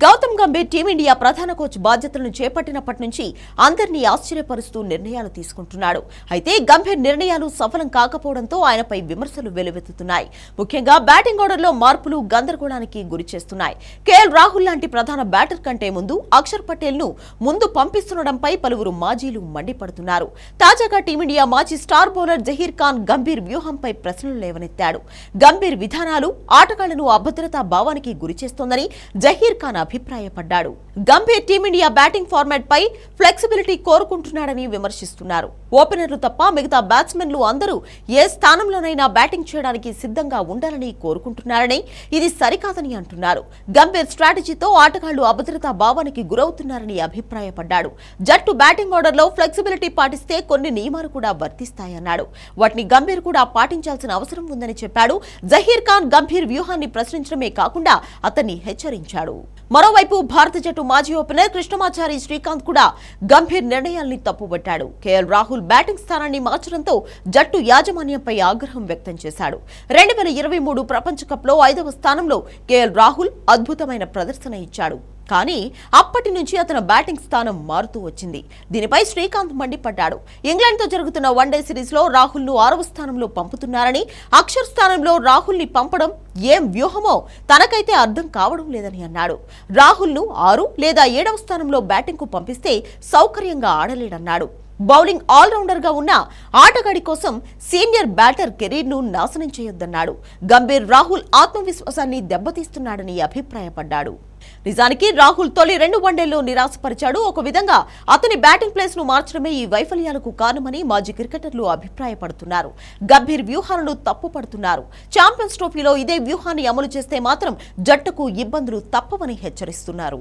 Gautam Gambhir team India ప్రధాన coach బాధ్యతలను చేపట్టినప్పటి నుంచి అందరినీ ఆశ్చర్యపరుస్తూ నిర్ణయాలు తీసుకుంటున్నాడు. అయితే గంభీర్ నిర్ణయాలు సఫలం కాకపోవడంతో ఆయనపై విమర్శలు వెలువెత్తుతున్నాయి. ముఖ్యంగా బ్యాటింగ్ ఆర్డర్లో మార్పులు గందరగోళానికి గురి చేస్తున్నాయి. కేఎల్ రాహుల్ లాంటి ప్రధాన బ్యాటర్ కంటే ముందు అక్షర్ పటేల్ను ముందు పంపిస్తుండడంపై పలువురు మాజీలు మండిపడుతున్నారు. తాజాగా టీమిండియా మాజీ స్టార్ బౌలర్ జహీర్ ఖాన్ గంభీర్ వ్యూహంపై ప్రశ్నలు లేవనెత్తాడు. గంభీర్ విధానాలు ఆటగాళ్ళను అభద్రతా భావానికి గురి చేస్తోందని Zaheer Khan అభిప్రాయపడ్డాడు. Gambhir Team India batting format పై ఫ్లెక్సిబిలిటీ కోరుకుంటున్నాడని విమర్శిస్తున్నారు. ఓపెనర్లు తప్ప మిగతా బ్యాట్స్మెన్లు అందరూ ఏ స్థానంలోనైనా బ్యాటింగ్ చేయడానికి సిద్ధంగా ఉండాలని కోరుకుంటున్నారని ఇది సరికాదని అంటున్నారు. గంభీర్ స్ట్రాటజీతో ఆటగాళ్ళు అభద్రతా భావానికి గురవుతున్నారని అభిప్రాయపడ్డాడు. జట్టు బ్యాటింగ్ ఆర్డర్లో ఫ్లెక్సిబిలిటీ పాటిస్తే కొన్ని నియమాలు కూడా వర్తిస్తాయన్నాడు. వాటిని గంభీర్ కూడా పాటించాల్సిన అవసరం ఉందని చెప్పాడు. జహీర్ ఖాన్ గంభీర్ వ్యూహాన్ని ప్రశ్నించడమే కాకుండా అతన్ని హెచ్చరించాడు. మరోవైపు భారత జట్టు మాజీ ఓపెనర్ కృష్ణమాచారి శ్రీకాంత్ కూడా గంభీర్ నిర్ణయాల్ని తప్పుబట్టాడు. కేఎల్ రాహుల్ బ్యాటింగ్ స్థానాన్ని మార్చడంతో జట్టు యాజమాన్యంపై ఆగ్రహం వ్యక్తం చేశాడు. రెండు వేల ఇరవై మూడు ప్రపంచ కప్లో ఐదవ స్థానంలో కేఎల్ రాహుల్ అద్భుతమైన ప్రదర్శన ఇచ్చాడు. కానీ అప్పటి నుంచి అతని బ్యాటింగ్ స్థానం మారుతూ వచ్చింది. దీనిపై శ్రీకాంత్ మండిపడ్డాడు. ఇంగ్లాండ్తో జరుగుతున్న వన్డే సిరీస్లో రాహుల్ను ఆరవ స్థానంలో పంపుతున్నారని అక్షర్ స్థానంలో రాహుల్ని పంపడం ఏం వ్యూహమో తనకైతే అర్థం కావడం లేదని అన్నాడు. రాహుల్ను ఆరు లేదా ఏడవ స్థానంలో బ్యాటింగ్కు పంపిస్తే సౌకర్యంగా ఆడలేడన్నాడు. బౌలింగ్ ఆల్రౌండర్గా ఉన్న ఆటగాడి కోసం సీనియర్ బ్యాటర్ కెరీర్ను నాశనం చేయొద్దన్నాడు. గంభీర్ రాహుల్ ఆత్మవిశ్వాసాన్ని దెబ్బతీస్తున్నాడని అభిప్రాయపడ్డాడు. నిజానికి రాహుల్ తొలి రెండు వన్డేల్లో నిరాశపరిచాడు. ఒక విధంగా అతని బ్యాటింగ్ ప్లేస్ను మార్చడమే ఈ వైఫల్యాలకు కారణమని మాజీ క్రికెటర్లు అభిప్రాయపడుతున్నారు. గంభీర్ వ్యూహాలను తప్పుపడుతున్నారు. ఛాంపియన్స్ ట్రోఫీలో ఇదే వ్యూహాన్ని అమలు చేస్తే మాత్రం జట్టుకు ఇబ్బందులు తప్పవని హెచ్చరిస్తున్నారు.